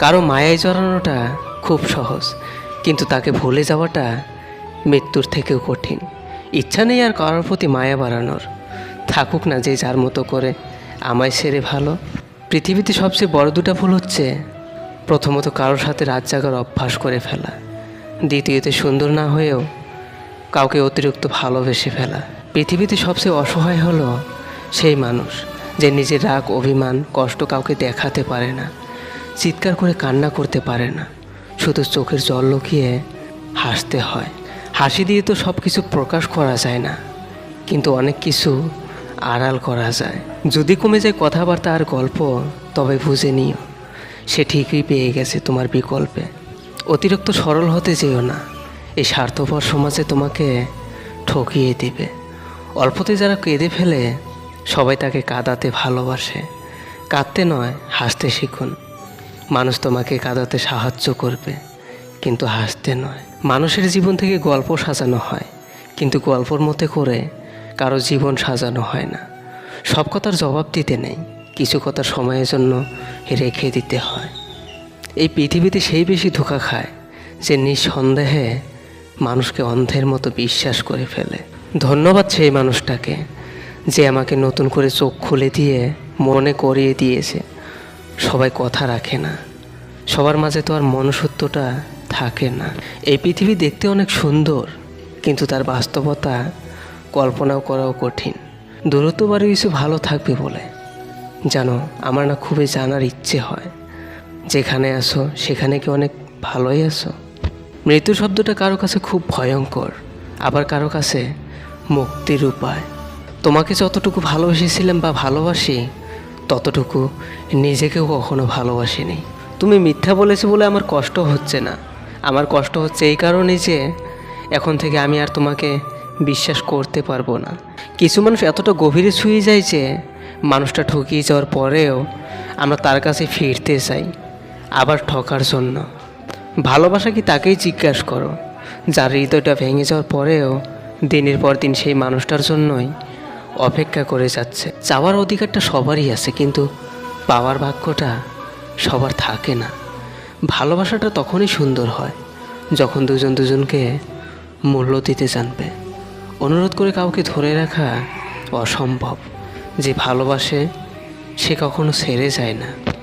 কারও মায়ায় জড়ানোটা খুব সহজ, কিন্তু তাকে ভুলে যাওয়াটা মৃত্যুর থেকেও কঠিন। ইচ্ছা নেই আর কারোর প্রতি মায়া বাড়ানোর। থাকুক না যে যার মতো করে আমায় সেরে ভালো। পৃথিবীতে সবচেয়ে বড় দুটা ভুল হচ্ছে, প্রথমত কারোর সাথে রাত জাগার অভ্যাস করে ফেলা। দ্বিতীয়তে সুন্দর না হয়েও কাউকে অতিরিক্ত ভালোবেসে ফেলা। পৃথিবীতে সবচেয়ে অসহায় হলো সেই মানুষ, যে নিজের রাগ, অভিমান, কষ্ট কাউকে দেখাতে পারে না। চিৎকার করে কান্না করতে পারে না। শুধু চোখের জল লুকিয়ে হাসতে হয়। হাসি দিয়ে তো সব কিছু প্রকাশ করা যায় না। কিন্তু অনেক কিছু আড়াল করা যায়। যদি কমে যায় কথাবার্তা আর গল্প, তবে বুঝে নিও, সে ঠিকই পেয়ে গেছে তোমার বিকল্পে। অতিরিক্ত সরল হতে যেও না। এই স্বার্থপর সমাজে তোমাকে ঠকিয়ে দেবে। অল্পতে যারা কেঁদে ফেলে, সবাই তাকে কাঁদাতে ভালোবাসে। কাঁদতে নয়, হাসতে শিখুন। মানুষ তোমাকে কাঁদাতে সাহায্য করবে, কিন্তু হাসতে নয়। মানুষের জীবন থেকে গল্প সাজানো হয়, কিন্তু গল্পর মতে করে কারও জীবন সাজানো হয় না। সব কথার জবাব দিতে নেই, কিছু কথা সময়ের জন্য রেখে দিতে হয়। এই পৃথিবীতে সেই বেশি ধোকা খায় যে নিঃসন্দেহে মানুষকে অন্ধের মতো বিশ্বাস করে ফেলে। ধন্যবাদ সেই মানুষটাকে যে আমাকে নতুন করে চোখ খুলে দিয়ে মনে করিয়ে দিয়েছে। সবাই কথা রাখে না। সবার মাঝে তো আর মনুষ্যত্বটা থাকে না। এই পৃথিবী দেখতে অনেক সুন্দর, কিন্তু তার বাস্তবতা কল্পনাও করাও কঠিন। দূরত্ব বাড়ি কিছু ভালো থাকবে বলে। জানো আমার না খুবই জানার ইচ্ছে হয়। যেখানে আসো সেখানে কি অনেক ভালোই আছো? মৃত্যু শব্দটা কারও কাছে খুব ভয়ঙ্কর, আবার কারও কাছে মুক্তির উপায়। তোমাকে যতটুকু ভালোবেসেছিলাম বা ভালোবাসি ততটুকু নিজেকেও কখনো ভালোবাসিনি। তুমি মিথ্যা বলেছ বলে আমার কষ্ট হচ্ছে না। আমার কষ্ট হচ্ছে এই কারণে যে এখন থেকে আমি আর তোমাকে বিশ্বাস করতে পারব না। কিছু মানুষ এতটা গভীরে ছুঁয়ে যায় যে মানুষটা ঠকিয়ে যাওয়ার পরেও আমরা তার কাছে ফিরতে চাই, আবার ঠকার জন্য। ভালোবাসা কি তাকেই জিজ্ঞাসা করো? যার হৃদয়টা ভেঙে যাওয়ার পরেও দিনের পর দিন সেই মানুষটার জন্যই অপেক্ষা করে যাচ্ছে। চাওয়ার অধিকারটা সবারই আছে, কিন্তু পাওয়ার ভাগ্যটা সবার থাকে না। ভালোবাসাটা তখনই সুন্দর হয় যখন দুজন দুজনকে মূল্য দিতে জানবে। অনুরোধ করে কাউকে ধরে রাখা অসম্ভব। যে ভালোবাসে, সে কখনো সেরে যায় না।